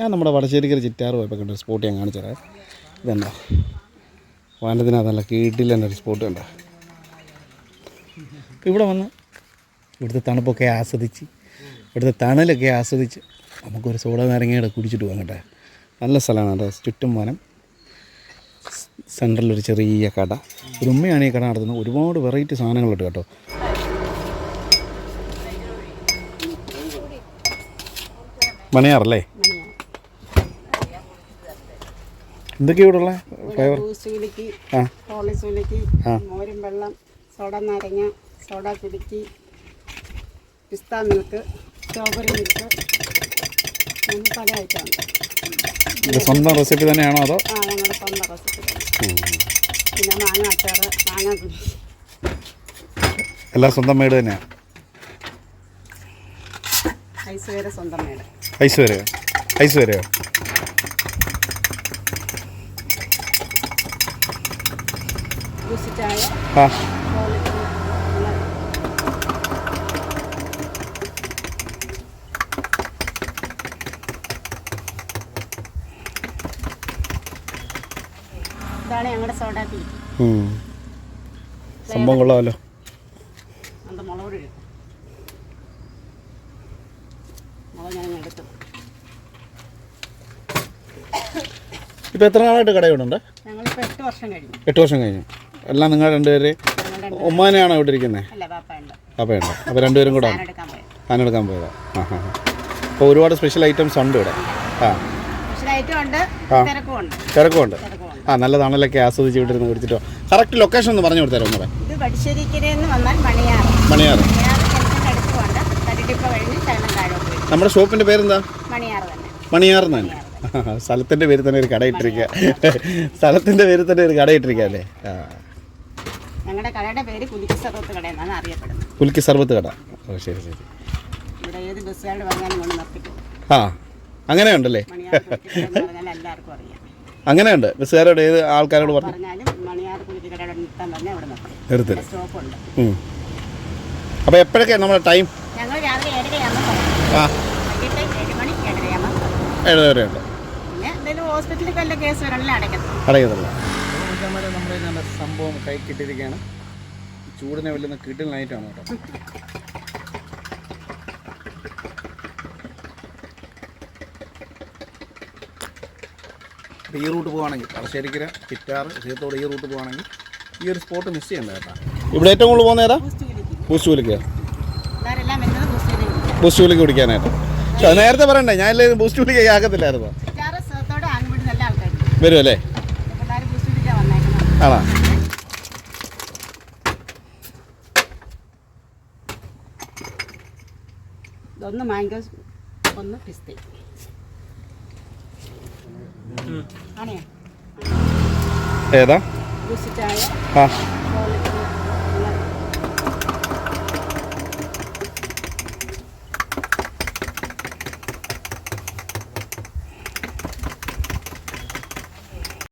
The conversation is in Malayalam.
ഞാൻ നമ്മുടെ വടശ്ശേരിക്കര ചിറ്റാറ് പോയപ്പോൾ കണ്ട സ്പോട്ട് ഞാൻ കാണിച്ചു തരാം. ഇതെന്താ? വാനത്തിനകത്ത് നല്ല കീട്ടിൽ തന്നെ ഒരു സ്പോട്ട് കണ്ടോ? ഇവിടെ വന്ന് ഇവിടുത്തെ തണുപ്പൊക്കെ ആസ്വദിച്ച് ഇവിടുത്തെ തണലൊക്കെ ആസ്വദിച്ച് നമുക്കൊരു സോഡ നാരങ്ങയുടെ കുടിച്ചിട്ട് പോകാം കേട്ടോ. നല്ല സ്ഥലമാണ് കേട്ടോ ചുറ്റും വനം. സെൻട്രലൊരു ചെറിയ കട. ഒരു ഉമ്മയാണ് ഈ കട നടത്തുന്നത്. ഒരുപാട് വെറൈറ്റി സാധനങ്ങളുണ്ട് കേട്ടോ. മണിയാറല്ലേ? എന്തൊക്കെയാ ഇവിടെ ഉള്ളത് ഫ്ലേവർ ആ. ആ. മോരും വെള്ളം സോഡ നാരങ്ങ സോഡ കുലുക്കി പിസ്ത മിൽക്ക് സ്ട്രോബെറി മിൽക്ക് അങ്ങനെ പല ഐറ്റം ഇത് സ്വന്തം റെസിപ്പി തന്നെയാണോ അതോ? ആ ഞങ്ങളുടെ സ്വന്തം റെസിപ്പി പിന്നെ മാങ്ങ അച്ചാറ് മാങ്ങ എല്ലാം സ്വന്തം മേട് തന്നെയാണ് ഐസ് വരെ സ്വന്തം മേട്. ഐസ് വരെയോ ഐസ് വരെയോ ബൂസ്റ്റ് ചായ ആ ഹോളിസ് അങ്ങനെ ഇതാണ് സോഡാ തീ സംഭവം കൊള്ളാമല്ലോ. ഇപ്പൊ എത്ര നാളായിട്ട് കടയുണ്ട് എട്ട് വർഷം കഴിഞ്ഞു. എട്ട് വർഷം കഴിഞ്ഞു. എല്ലാം നിങ്ങൾ രണ്ടുപേര് ഉമ്മാനെയാണോ ഇവിടെ ഇരിക്കുന്നത് പാപ്പയുണ്ട് അപ്പോൾ രണ്ടുപേരും കൂടെ എടുക്കാൻ പോയത്. ആ ഹാ അപ്പോൾ ഒരുപാട് സ്പെഷ്യൽ ഐറ്റംസ് ഉണ്ട് ഇവിടെ. ആ. ആ. തിരക്കുമുണ്ട് ആ നല്ല തണലൊക്കെ ആസ്വദിച്ച് ഇവിടെ ഇരുന്ന് കുടിച്ചിട്ടോ. കറക്റ്റ് ലൊക്കേഷൻ ഒന്ന് പറഞ്ഞു കൊടുത്തരാം ഒന്നുകൂടെ. മണിയാറ്. നമ്മുടെ ഷോപ്പിന്റെ പേരെന്താ? മണിയാറ് തന്നെ. സ്ഥലത്തിന്റെ സ്ഥലത്തിന്റെ പേര് തന്നെ. ഒരു കട ഇട്ടിരിക്കുക സ്ഥലത്തിന്റെ പേര് തന്നെ ഒരു കട ഇട്ടിരിക്കുക അല്ലേ? ആ. ഞങ്ങളുടെ കടയുടെ പേര് കുലുക്കി സർവത്ത് കട എന്നാണ് അറിയപ്പെടുന്നത്. കുലുക്കി സർവത്ത് കട. ഓ ശരി ശരി. ഇവിടെ ഏത് ബസ്സുകാരുടെ പറഞ്ഞാലും കൊണ്ട് നിർത്തിക്കും. ആ അങ്ങനെയുണ്ടല്ലേ? പറഞ്ഞാൽ എല്ലാവർക്കും അറിയാം. അങ്ങനെയുണ്ട്. ബസ്സുകാരോട് ഏത് ആൾക്കാരോട് പറഞ്ഞു? പറഞ്ഞാലും മണിയാറ് കുലുക്കി കടയുടെ നിർത്താൻ പറഞ്ഞാൽ ഇവിടെ നിർത്തും. സ്റ്റോപ്പ് സ്റ്റോപ്പുണ്ട്. അപ്പോൾ എപ്പോഴൊക്കെയാണ് നമ്മുടെ ടൈം? ഞങ്ങൾ രാവിലെ ഏഴരയാകുമ്പോൾ ആ. വൈകിട്ട് ഏഴ് മണി ഏഴരയാകുമ്പോൾ. ഏഴ് വരെ ഉണ്ട് പിന്നെ എന്തെങ്കിലും ഹോസ്പിറ്റലിൽ വല്ല കേസ് അടയ്ക്കുന്നത് അടയ്ക്കത്തുള്ളൂ. അടയുന്നില്ല നമ്മുടെ നല്ല സംഭവം കൈ കിട്ടിയിരിക്കുകയാണ്. ചൂടിനെ വല്ലുന്ന കിട്ടലിനായിട്ടാണ് കേട്ടോ. ഈ റൂട്ട് പോവുകയാണെങ്കിൽ പറശ്ശേരിക്കര ചിറ്റാറ് ചേത്തോട് ഈ റൂട്ട് പോവുകയാണെങ്കിൽ ഈ ഒരു സ്പോട്ട് മിസ് ചെയ്യണ്ട കേട്ടോ. ഇവിടെ ഏറ്റവും കൂടുതൽ പോകുന്ന ഏതാ? ബൂസ്റ്റ് വിളിക്ക് കുടിക്കാനായിട്ട് നേരത്തെ പറയണ്ടേ ഞാൻ ബൂസ്റ്റ് വിളിക്കുക ആകത്തില്ലായിരുന്നു ചിറ്റാറ് സ്ഥലത്തോടെ ആങ്ങുപിടി നല്ല ആൾക്കാർ വരും അല്ലേ പിള്ളേർ ബൂസ്റ്റ് വിളിക്കാൻ വന്നേക്കുന്നത് ആണോ ഒന്ന് മാംഗോ ഒന്ന് പിസ്ത. ഏതാ? ആ.